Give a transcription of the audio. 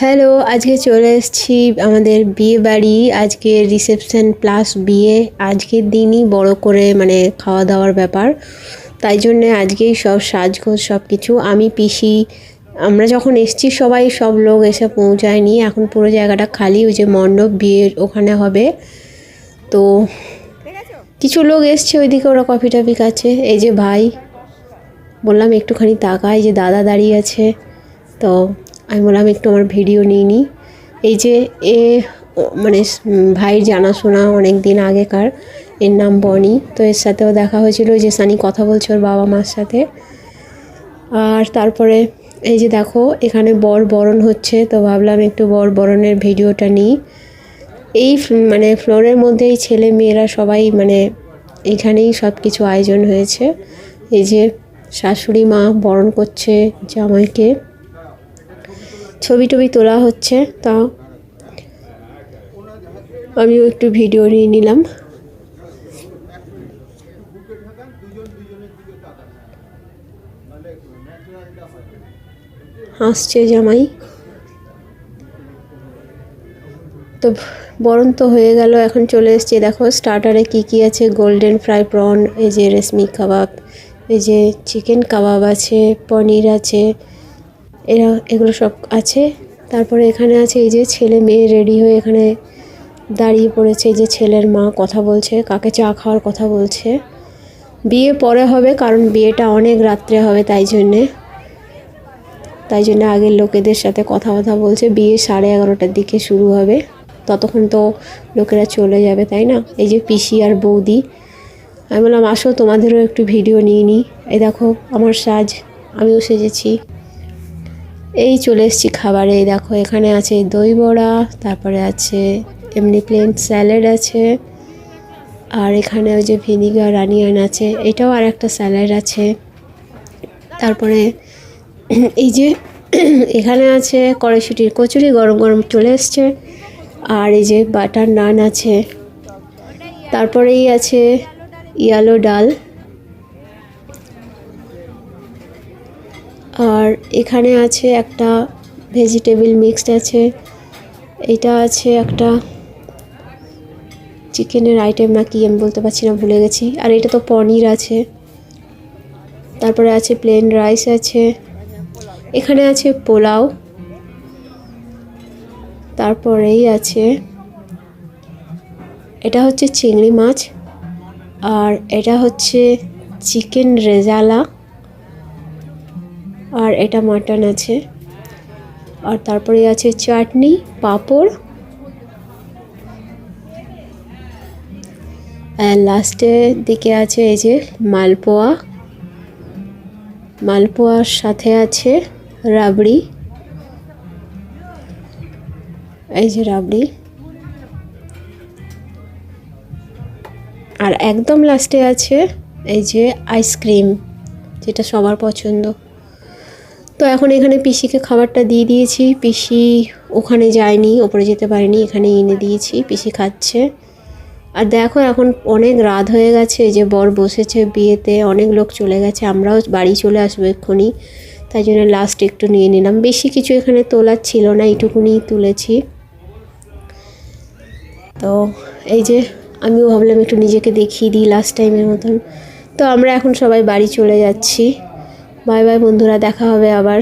Hello, আজকে চলে এসেছি আমাদের বিয়ে বাড়ি, আজকে রিসেপশন প্লাস বিয়ে। আজকের দিনই বড় করে মানে খাওয়া দাওয়ার ব্যাপার। তাই জন্যে আজকেই সব সাজগোজ সব কিছু আমি পিসি, আমরা যখন এসছি সবাই সব লোক এসে পৌঁছায়নি। এখন পুরো জায়গাটা খালি, ওই যে মণ্ডপ বিয়ের ওখানে হবে। তো কিছু লোক এসছে ওইদিকে, ওরা কফি টফি খাচ্ছে। এই যে ভাই, বললাম একটুখানি তাকাই যে দাদা দাঁড়িয়ে আছে। তো আমি বললাম একটু আমার ভিডিও নিই। এই যে এ মানে ভাইয়ের জানাশোনা অনেক দিন আগেকার, এর নাম বনি। তো এর সাথেও দেখা হয়েছিল যে সানি কথা বলছে ওর বাবা মার সাথে। আর তারপরে এই যে দেখো, এখানে বর বরণ হচ্ছে, তো ভাবলাম একটু বর বরণের ভিডিওটা নিই। এই মানে ফ্লোরের মধ্যেই ছেলে মেয়েরা সবাই মানে এখানেই সব কিছু আয়োজন হয়েছে। এই যে শাশুড়ি মা বরণ করছে জামাইকে। ছবি টবি তোলা হচ্ছে তা আমিও একটু ভিডিও নিয়ে নিলাম। হাসছে জামাই। তো বরণ তো হয়ে গেল, এখন চলে এসছে। দেখো স্টার্টারে কি কি আছে? গোল্ডেন ফ্রাই প্রন এই যে রেশমি কাবাব, এই যে চিকেন কাবাব আছে, পনির আছে এরা, এগুলো সব আছে। তারপরে এখানে আছে এই যে ছেলে মেয়ে রেডি হয়ে এখানে দাঁড়িয়ে পড়েছে। যে ছেলের মা কথা বলছে, কাকে চা খাওয়ার কথা বলছে। বিয়ে পরে হবে, কারণ বিয়েটা অনেক রাত্রে হবে তাই জন্যে। তাই জন্য আগের লোকেদের সাথে কথা কথা বলছে, বিয়ে সাড়ে এগারোটার দিকে শুরু হবে। ততক্ষণ তো লোকেরা চলে যাবে, তাই না? এই যে পিসি আর বৌদি। আমি বললাম, আসো তোমাদেরও একটু ভিডিও নিয়ে নিই এই দেখো, আমার সাজ, আমিও সেজেছি। এই চলে এসেছি খাবারে। দেখো, এখানে আছে দই বড়া, তারপরে আছে এমনি প্লেন স্যালাড আছে, আর এখানে ওই যে ভিনিগার রানিয়ান আছে, এটাও আর একটা স্যালাড আছে। তারপরে এই যে এখানে আছে কড়াইশুটির কচুরি, গরম গরম চলে এসছে, আর এই যে বাটার নান আছে। তারপরেই আছে ইয়ালো ডাল আর এখানে আছে একটা ভেজিটেবিল মিক্সড আছে এটা আছে একটা চিকেনের আইটেম না কি আমি বলতে পারছি না, ভুলে গেছি। আর এটা তো পনির আছে, তারপরে আছে প্লেন রাইস আছে, এখানে আছে পোলাও, তারপরেই আছে, এটা হচ্ছে চিংড়ি মাছ, আর এটা হচ্ছে চিকেন রেজালা। আর এটা মাটন আছে। আর তারপরে আছে চাটনি, পাঁপড়। আর লাস্টের দিকে আছে এই যে মালপোয়া। মালপোয়ার সাথে আছে রাবড়ি। এই যে রাবড়ি। আর একদম লাস্টে আছে এই যে আইসক্রিম যেটা সবার পছন্দ। তো এখন এখানে পিসিকে খাবারটা দিয়ে দিয়েছি। পিসি ওখানে যায়নি, ওপরে যেতে পারেনি, এখানে এনে দিয়েছি, পিসি খাচ্ছে। আর দেখো এখন অনেক রাত হয়ে গেছে যে বর বসেছে বিয়েতে, অনেক লোক চলে গেছে, আমরাও বাড়ি চলে আসব এক্ষুনি। তাই জন্য লাস্ট একটু নিয়ে নিলাম। বেশি কিছু এখানে তোলার ছিল না, এইটুকুনি তুলেছি। তো এই যে আমিও ভাবলাম একটু নিজেকে দেখিয়ে দিই লাস্ট টাইমের মতন। তো আমরা এখন সবাই বাড়ি চলে যাচ্ছি। বাই বাই বন্ধুরা দেখা হবে আবার।